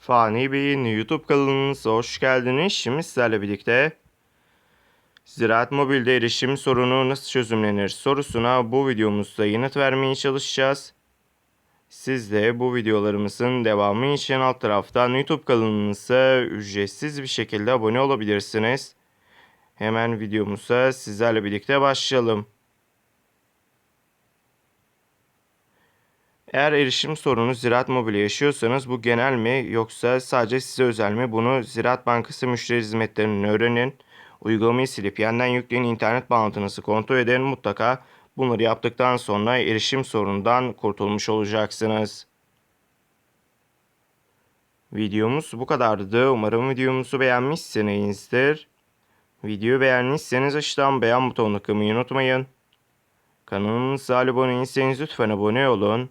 Fani Bey'in YouTube kanalınıza hoş geldiniz. Şimdi sizlerle birlikte Ziraat Mobil'de erişim sorunu nasıl çözümlenir sorusuna bu videomuzda yanıt vermeye çalışacağız. Siz de bu videolarımızın devamı için alt taraftan YouTube kanalımıza ücretsiz bir şekilde abone olabilirsiniz. Hemen videomuza sizlerle birlikte başlayalım. Eğer erişim sorunu Ziraat Mobil'e yaşıyorsanız bu genel mi yoksa sadece size özel mi? Bunu Ziraat Bankası müşteri hizmetlerinden öğrenin. Uygulamayı silip yeniden yükleyin, internet bağlantınızı kontrol edin. Mutlaka bunları yaptıktan sonra erişim sorunundan kurtulmuş olacaksınız. Videomuz bu kadardı. Umarım videomuzu beğenmişsinizdir. Videoyu beğendiyseniz aşağıdan beğen butonuna tıklamayı unutmayın. Kanalımıza abone değilseniz lütfen abone olun.